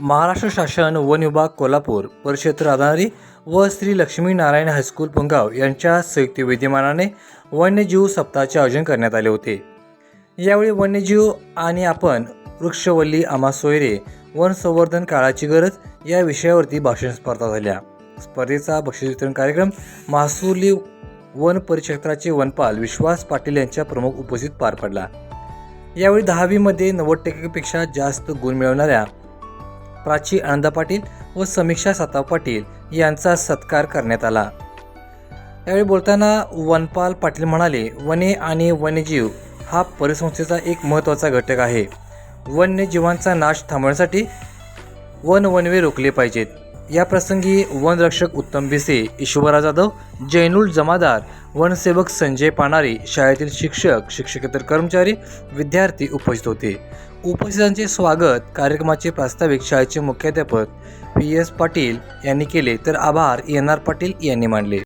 महाराष्ट्र शासन वन विभाग कोल्हापूर परिक्षेत्र राहणारी व श्री लक्ष्मी नारायण हायस्कूल पुंगाव यांच्या संयुक्त विद्यमानाने वन्यजीव सप्ताहाचे आयोजन करण्यात आले होते. यावेळी वन्यजीव आणि आपण वृक्षवल्ली आम्हा सोयरे वन संवर्धन काळाची गरज या विषयावरती भाषण स्पर्धा झाल्या. स्पर्धेचा बक्षीस वितरण कार्यक्रम महसुली वन परिक्षेत्राचे वनपाल विश्वास पाटील यांच्या प्रमुख उपस्थित पार पडला. यावेळी दहावीमध्ये नव्वद टक्केपेक्षा जास्त गुण मिळवणाऱ्या प्राची आनंदा पाटील व समीक्षा सताव पाटील यांचा सत्कार करण्यात आला. यावेळी बोलताना वनपाल पाटील म्हणाले वने आणि वन्यजीव हा परिसंस्थेचा एक महत्त्वाचा घटक आहे. वन्यजीवांचा नाश थांबवण्यासाठी वन वनवे रोखले पाहिजेत. या प्रसंगी वनरक्षक उत्तम भिसे ईश्वरा जाधव जैनुल जमादार वनसेवक संजय पाणारी शाळेतील शिक्षक शिक्षकेतर कर्मचारी विद्यार्थी उपस्थित होते. उपस्थितांचे स्वागत कार्यक्रमाचे प्रास्ताविक शाळेचे मुख्याध्यापक पी एस पाटील यांनी केले तर आभार एन आर पाटील यांनी मानले.